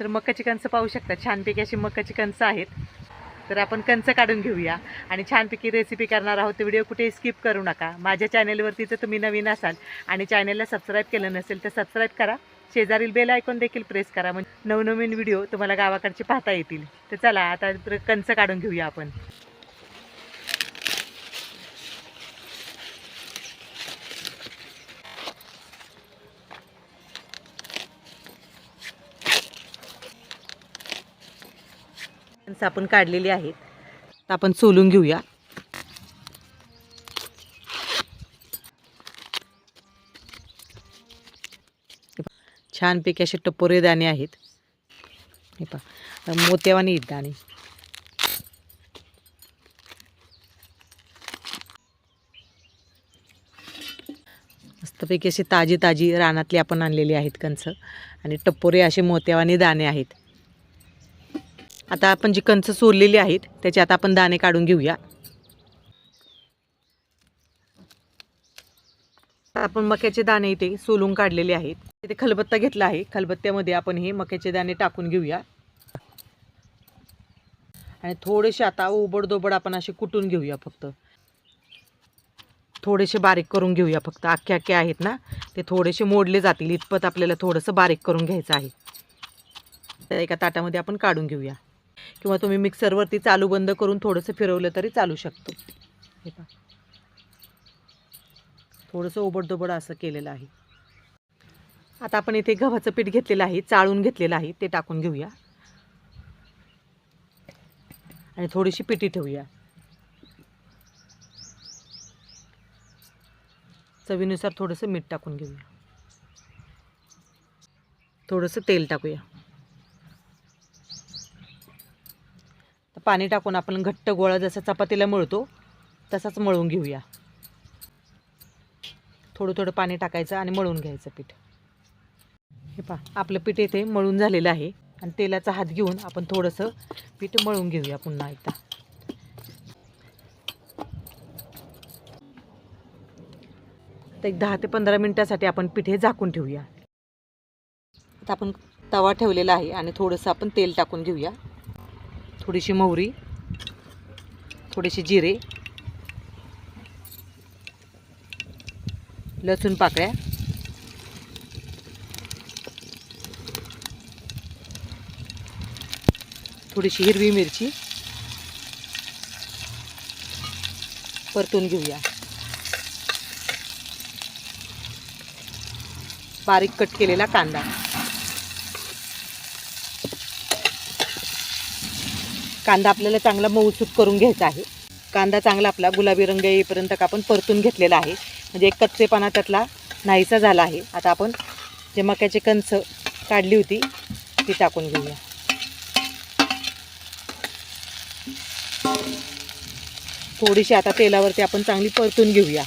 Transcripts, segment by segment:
तर मक्काची कणसं पाहू शकता. छानपैकी अशी मक्काची कणसं आहेत. तर आपण कंच काढून घेऊया. आणि छानपैकी रेसिपी करणार आहोत. व्हिडिओ कुठे स्किप करू नका. माझ्या चॅनेलवरती जर तुम्ही नवीन असाल आणि चॅनेलला सबस्क्राईब केलं नसेल तर सबस्क्राईब करा. शेजारील बेल आयकॉन देखील प्रेस करा. म्हणजे नवनवीन व्हिडिओ तुम्हाला गावाकडचे पाहता येतील. तर चला आता तर कंच काढून घेऊया आपण. आपण काढलेली आहेत. तर आपण सोलून घेऊया. छानपैकी असे टपोरे दाणे आहेत. हे पहा मोत्यावानी आहेत दाणे. मस्तपैकी अशी ताजी ताजी रानातली आपण आणलेली आहेत कंच आणि टपोरे असे मोत्यावानी दाणे आहेत. आता आपण जी कंच सोललेली आहेत त्याचे आता आपण दाणे काढून घेऊया. आपण मक्याचे दाणे इथे सोलून काढलेले आहेत. इथे खलबत्ता घेतला आहे. खलबत्त्यामध्ये आपण हे मक्याचे दाणे टाकून घेऊया. आणि थोडेसे आता ओबडदोबड आपण असे कुटून घेऊया फक्त. थोडेसे बारीक करून घेऊया फक्त. अख्खे अख्खे आहेत ना ते थोडेसे मोडले जातील. इतपत आपल्याला थोडंसं बारीक करून घ्यायचं आहे. एका ताटामध्ये आपण काढून घेऊया. किंवा तुम्ही मिक्सरवरती चालू बंद करून थोडंसं फिरवलं तरी चालू शकतो. हे पहा. थोडंसं ओबडदोबड असं केलेलं आहे. आता आपण इथे गव्हाचं पीठ घेतलेलं आहे चाळून घेतलेलं आहे ते टाकून घेऊया. आणि थोडीशी पिठी ठेवूया. चवीनुसार थोडंसं मीठ टाकून घेऊया. थोडंसं तेल टाकूया. पाणी टाकून आपण घट्ट गोळा जसा चपातीला मळतो तसाच मळून घेऊया. थोडं थोडं पाणी टाकायचं आणि मळून घ्यायचं पीठ. हे पहा आपलं पीठ इथे मळून झालेलं आहे. आणि तेलाचा हात घेऊन आपण थोडंसं पीठ मळून घेऊया पुन्हा एकदा. तर एक दहा ते पंधरा मिनटासाठी आपण पीठ हे झाकून ठेवूया. आता आपण तवा ठेवलेला आहे आणि थोडंसं आपण तेल टाकून घेऊया. थोडीशी मोहरी थोडेसे जिरे लसूण पाकळ्या थोडीशी हिरवी मिरची परतून घेऊया. बारीक कट केलेला कांदा. कांदा आपल्याला चांगला मऊसूत करून घ्यायचा आहे. कांदा चांगला आपला गुलाबी रंग येईपर्यंत आपण परतून घेतलेला आहे. म्हणजे एक कच्चेपणा त्यातला नाहीसा झाला आहे. आता आपण जे मक्याची कणसं काढली होती ती टाकून घेऊया. थोडीशी आता तेलावरती आपण चांगली परतून घेऊया.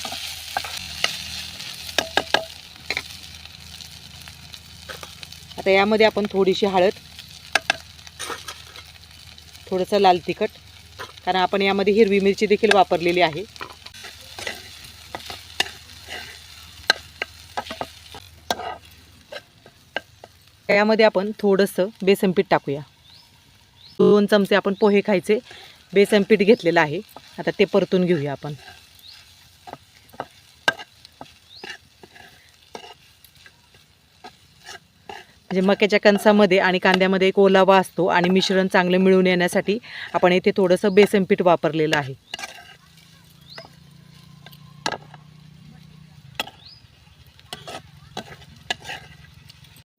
आता यामध्ये आपण थोडीशी हळद थोडंसं लाल तिखट कारण आपण यामध्ये हिरवी मिरची देखील वापरलेली आहे. यामध्ये आपण थोडंसं बेसन पीठ टाकूया. दोन चमचे आपण पोहे खायचे बेसन पीठ घेतलेलं आहे. आता ते परतून घेऊया आपण. म्हणजे मक्याच्या कणसामध्ये आणि कांद्यामध्ये एक ओलावा असतो आणि मिश्रण चांगलं मिळून येण्यासाठी आपण इथे थोडंसं बेसन पीठ वापरलेलं आहे.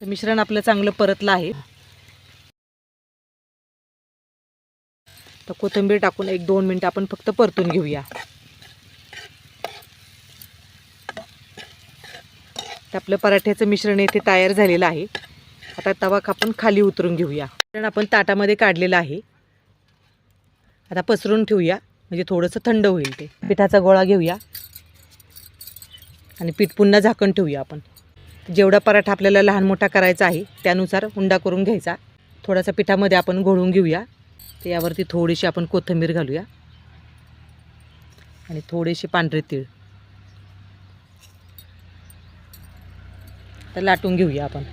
तर मिश्रण आपलं चांगलं परतलं आहे. तर कोथिंबीर टाकून एक दोन मिनटं आपण फक्त परतून घेऊया. तर आपलं पराठ्याचं मिश्रण येथे तयार झालेलं आहे. आता तवा आपण खाली उतरून घेऊया. कारण आपण ताटामध्ये काढलेलं आहे. आता पसरून ठेवूया. म्हणजे थोडंसं थंड होईल ते. पिठाचा गोळा घेऊया. आणि पीठ पुन्हा झाकण ठेवूया आपण. जेवढा पराठा आपल्याला लहान मोठा करायचा आहे त्यानुसार हुंडा करून घ्यायचा. थोडासा पिठामध्ये आपण घोळून घेऊया. तर यावरती थोडीशी आपण कोथिंबीर घालूया. आणि थोडेसे पांढरे तीळ. तर लाटून घेऊया आपण.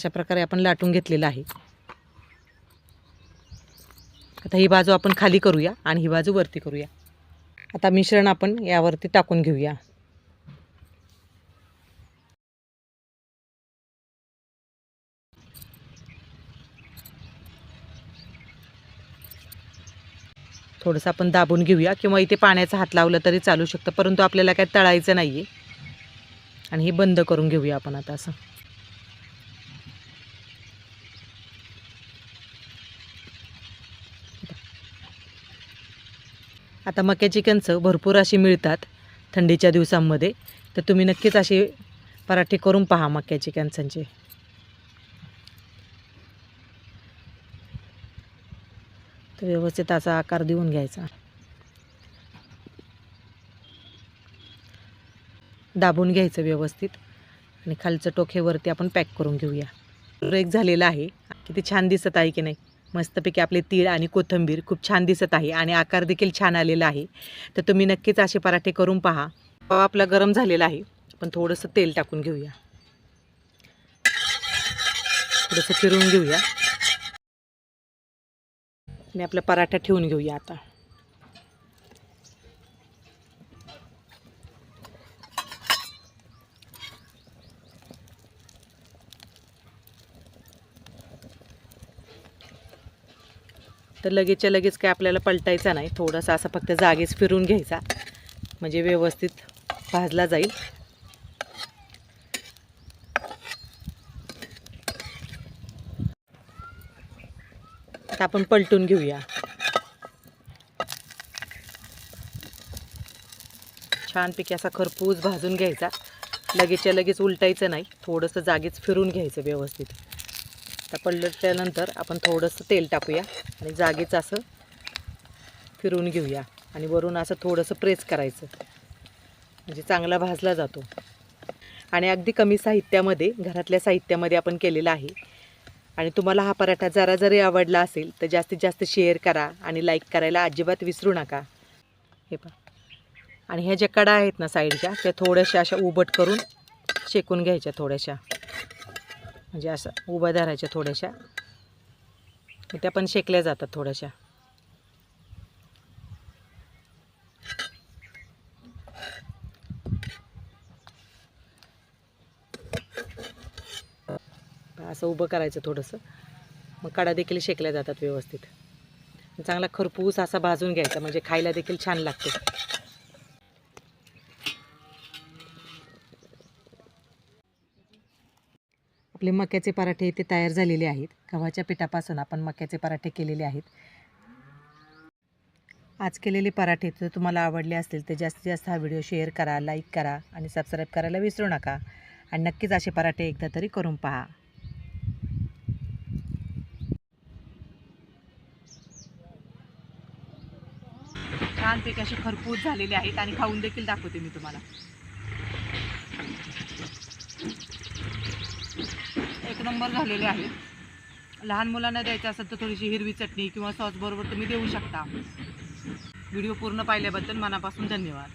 अशा प्रकारे आपण लाटून घेतलेलं आहे. आता ही बाजू आपण खाली करूया आणि ही बाजू वरती करूया. आता मिश्रण आपण यावरती टाकून घेऊया. थोडंसं आपण दाबून घेऊया किंवा इथे पाण्याचा हात लावला तरी चालू शकतं परंतु आपल्याला काय तळायचं नाही आहे आणि हे बंद करून घेऊया आपण आता असं. आता मक्याची कणसं भरपूर अशी मिळतात थंडीच्या दिवसांमध्ये. तर तुम्ही नक्कीच असे पराठे करून पहा मक्याची कणसांचे. तर व्यवस्थित असा आकार देऊन घ्यायचा. दाबून घ्यायचं व्यवस्थित. आणि खालचं टोक हे वरती आपण पॅक करून घेऊया. ब्रेक झालेला आहे. किती छान दिसत आहे की नाही? मस्तपैकी आपले तीळ आणि कोथिंबीर खूप छान दिसत आहे आणि आकार देखील छान आलेला आहे. तर तुम्ही नक्कीच असे पराठे करून पहा. तवा आपला गरम झालेला आहे. पण थोडंसं तेल टाकून घेऊया. थोडंसं फिरवून घेऊया. आणि आपला पराठा ठेवून घेऊया आता. तर लगेचच्या लगेच काय आपल्याला पलटायचा नाही. थोडासा असा फक्त जागेच फिरून घ्यायचा. म्हणजे व्यवस्थित भाजला जाईल. तर आपण पलटून घेऊया. छानपैकी असा खरपूस भाजून घ्यायचा. लगेचच्या लगेच उलटायचं नाही. थोडंसं जागेच फिरून घ्यायचं व्यवस्थित. आता पलटल्यानंतर आपण थोडंसं तेल टाकूया आणि जागेच असं फिरून घेऊया. आणि वरून असं थोडंसं प्रेस करायचं. म्हणजे चांगला भाजला जातो. आणि अगदी कमी साहित्यामध्ये घरातल्या साहित्यामध्ये आपण केलेला आहे. आणि तुम्हाला हा पराठा जरा जरी आवडला असेल तर जास्तीत जास्त शेअर करा आणि लाईक करायला अजिबात विसरू नका. हे पहा. आणि ह्या ज्या कडा आहेत ना साईडच्या त्या थोड्याशा अशा उबट करून शेकून घ्यायच्या थोड्याशा. म्हणजे असं उभ्या धरायच्या थोड्याशा. त्या पण शेकल्या जातात थोड्याशा. असं उभं करायचं थोडंसं. मग कडा देखील शेकल्या जातात व्यवस्थित. चांगला खरपूस असा भाजून घ्यायचा म्हणजे खायला देखील छान लागतो. आपले मक्याचे पराठे इथे तयार झालेले आहेत. गव्हाच्या पिठापासून आपण मक्याचे पराठे केलेले आहेत. आज केलेले पराठे जर तुम्हाला आवडले असतील तर जास्तीत जास्त हा व्हिडिओ शेअर करा लाईक करा आणि सबस्क्राईब करायला विसरू नका. आणि नक्कीच असे पराठे एकदा तरी करून पहा. छानपैकी असे खरपूस झालेले आहेत आणि खाऊन देखील दाखवते मी तुम्हाला. एक नंबर झालेले आहेत लहान मुलांना द्यायचं असेल तर थोडीशी हिरवी चटणी किंवा सॉस बरोबर तुम्ही देऊ शकता. व्हिडिओ पूर्ण पाहिल्याबद्दल मनापासून धन्यवाद.